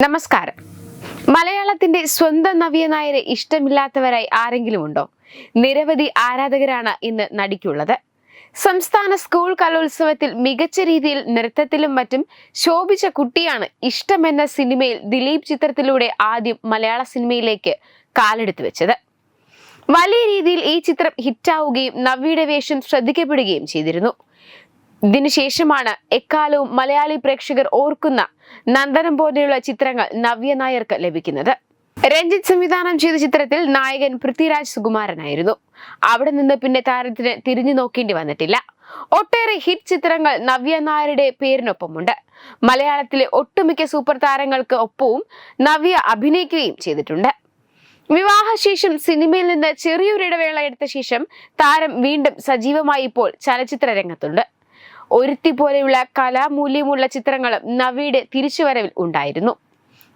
നമസ്കാരം. മലയാളത്തിന്റെ സ്വന്തം നവ്യ നായരെ ഇഷ്ടമില്ലാത്തവരായി ആരെങ്കിലും ഉണ്ടോ നിരവധി ആരാധകരാണ് ഇന്ന് നടിക്കുള്ളത്. സംസ്ഥാന സ്കൂൾ കലോത്സവത്തിൽ മികച്ച രീതിയിൽ നൃത്തത്തിലും മറ്റും ശോഭിച്ച കുട്ടിയാണ് ഇഷ്ടമെന്ന സിനിമയിൽ ദിലീപ് ചിത്രത്തിലൂടെ ആദ്യം മലയാള സിനിമയിലേക്ക് കാലെടുത്തു വെച്ചത്. വലിയ രീതിയിൽ ഈ ചിത്രം ഹിറ്റാവുകയും നവ്യയുടെ വേഷം ശ്രദ്ധിക്കപ്പെടുകയും ചെയ്തിരുന്നു. ഇതിനുശേഷമാണ് എക്കാലവും മലയാളി പ്രേക്ഷകർ ഓർക്കുന്ന നന്ദനം പോലെയുള്ള ചിത്രങ്ങൾ നവ്യ നായർക്ക് ലഭിക്കുന്നത്. രഞ്ജിത്ത് സംവിധാനം ചെയ്ത ചിത്രത്തിൽ നായകൻ പൃഥ്വിരാജ് സുകുമാരനായിരുന്നു. അവിടെ നിന്ന് പിന്നെ താരത്തിന് തിരിഞ്ഞു നോക്കേണ്ടി വന്നിട്ടില്ല. ഒട്ടേറെ ഹിറ്റ് ചിത്രങ്ങൾ നവ്യ നായരുടെ പേരിനൊപ്പമുണ്ട്. മലയാളത്തിലെ ഒട്ടുമിക്ക സൂപ്പർ താരങ്ങൾക്ക് ഒപ്പവും നവ്യ അഭിനയിക്കുകയും ചെയ്തിട്ടുണ്ട്. വിവാഹശേഷം സിനിമയിൽ നിന്ന് ചെറിയൊരു ഇടവേള എടുത്ത ശേഷം താരം വീണ്ടും സജീവമായി ഇപ്പോൾ ചലച്ചിത്ര രംഗത്തുണ്ട് ഒരുത്തി പോലെയുള്ള കലാമൂല്യമുള്ള ചിത്രങ്ങളും നവ്യയുടെ തിരിച്ചുവരവിൽ ഉണ്ടായിരുന്നു.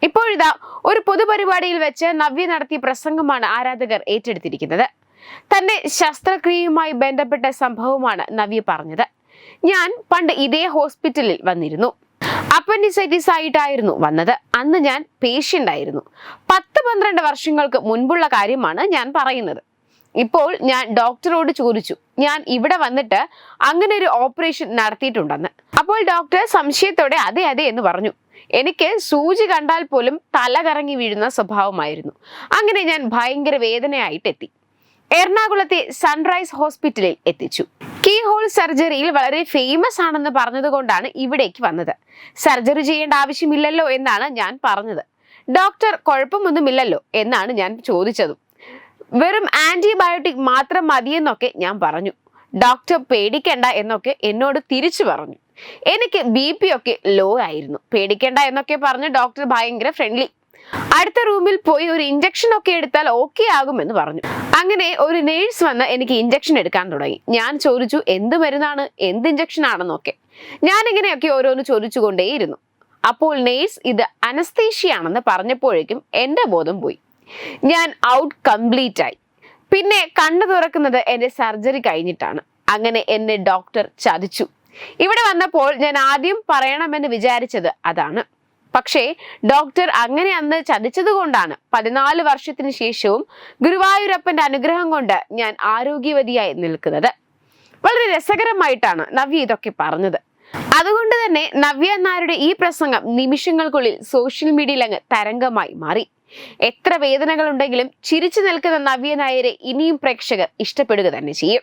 ഇപ്പോഴിതാ ഒരു പൊതുപരിപാടിയിൽ വെച്ച് നവ്യ നടത്തിയ പ്രസംഗമാണ് ആരാധകർ ഏറ്റെടുത്തിരിക്കുന്നത്. തന്റെ ശസ്ത്രക്രിയയുമായി ബന്ധപ്പെട്ട സംഭവമാണ് നവ്യ പറഞ്ഞത്. ഞാൻ പണ്ട് ഇതേ ഹോസ്പിറ്റലിൽ വന്നിരുന്നു. അപ്പൻഡിസൈറ്റിസ് ആയിട്ടായിരുന്നു വന്നത്. അന്ന് ഞാൻ പേഷ്യന്റ് ആയിരുന്നു. പത്ത് പന്ത്രണ്ട് വർഷങ്ങൾക്ക് മുൻപുള്ള കാര്യമാണ് ഞാൻ പറയുന്നത്. ഇപ്പോൾ ഞാൻ ഡോക്ടറോട് ചോദിച്ചു. ഞാൻ ഇവിടെ വന്നിട്ട് അങ്ങനെ ഒരു ഓപ്പറേഷൻ നടത്തിയിട്ടുണ്ടെന്ന്. അപ്പോൾ ഡോക്ടർ സംശയത്തോടെ അതെ അതെ എന്ന് പറഞ്ഞു. എനിക്ക് സൂചി കണ്ടാൽ പോലും തല കറങ്ങി വീഴുന്ന സ്വഭാവമായിരുന്നു. അങ്ങനെ ഞാൻ ഭയങ്കര വേദനയായിട്ടെത്തി. എറണാകുളത്തെ സൺറൈസ് ഹോസ്പിറ്റലിൽ എത്തിച്ചു. കീ ഹോൾ സർജറിയിൽ വളരെ ഫേമസ് ആണെന്ന് പറഞ്ഞതുകൊണ്ടാണ് ഇവിടേക്ക് വന്നത്. സർജറി ചെയ്യേണ്ട ആവശ്യമില്ലല്ലോ എന്നാണ് ഞാൻ പറഞ്ഞത്. ഡോക്ടർ കുഴപ്പമൊന്നുമില്ലല്ലോ എന്നാണ് ഞാൻ ചോദിച്ചതും. വെറും ആന്റിബയോട്ടിക് മാത്രം മതിയെന്നൊക്കെ ഞാൻ പറഞ്ഞു. ഡോക്ടർ പേടിക്കണ്ട എന്നൊക്കെ എന്നോട് തിരിച്ചു പറഞ്ഞു. എനിക്ക് ബി പി ഒക്കെ ലോ ആയിരുന്നു. പേടിക്കണ്ട എന്നൊക്കെ പറഞ്ഞ് ഡോക്ടർ ഭയങ്കര ഫ്രണ്ട്ലി അടുത്ത റൂമിൽ പോയി ഒരു ഇഞ്ചക്ഷൻ ഒക്കെ എടുത്താൽ ഓക്കെ ആകുമെന്ന് പറഞ്ഞു. അങ്ങനെ ഒരു നേഴ്സ് വന്ന് എനിക്ക് ഇഞ്ചക്ഷൻ എടുക്കാൻ തുടങ്ങി. ഞാൻ ചോദിച്ചു എന്ത് മരുന്നാണ്? എന്ത് ഇഞ്ചക്ഷൻ ആണെന്നൊക്കെ? ഞാൻ ഇങ്ങനെയൊക്കെ ഓരോന്ന് ചോദിച്ചുകൊണ്ടേയിരുന്നു. അപ്പോൾ നേഴ്സ് ഇത് അനസ്തേഷ്യയാണെന്ന് പറഞ്ഞപ്പോഴേക്കും എന്റെ ബോധം പോയി. ഞാൻ ഔട്ട് കംപ്ലീറ്റ് ആയി. പിന്നെ കണ്ണു തുറക്കുന്നത് എന്റെ സർജറി കഴിഞ്ഞിട്ടാണ്. അങ്ങനെ എന്നെ ഡോക്ടർ ചതിച്ചു. ഇവിടെ വന്നപ്പോൾ ഞാൻ ആദ്യം പറയണമെന്ന് വിചാരിച്ചത് അതാണ്. പക്ഷേ ഡോക്ടർ അങ്ങനെ അന്ന് ചതിച്ചത് കൊണ്ടാണ്. പതിനാല് വർഷത്തിന് ശേഷവും ഗുരുവായൂരപ്പന്റെ അനുഗ്രഹം കൊണ്ട് ഞാൻ ആരോഗ്യവതിയായി നിൽക്കുന്നത്. വളരെ രസകരമായിട്ടാണ് നവ്യ ഇതൊക്കെ പറഞ്ഞത്. അതുകൊണ്ട് തന്നെ നവ്യ നായരുടെ ഈ പ്രസംഗം നിമിഷങ്ങൾക്കുള്ളിൽ സോഷ്യൽ മീഡിയയിൽ അങ്ങ് തരംഗമായി മാറി. എത്ര വേദനകളുണ്ടെങ്കിലും ചിരിച്ചു നിൽക്കുന്ന നവ്യനായരെ ഇനിയും പ്രേക്ഷകർ ഇഷ്ടപ്പെടുക തന്നെ ചെയ്യും.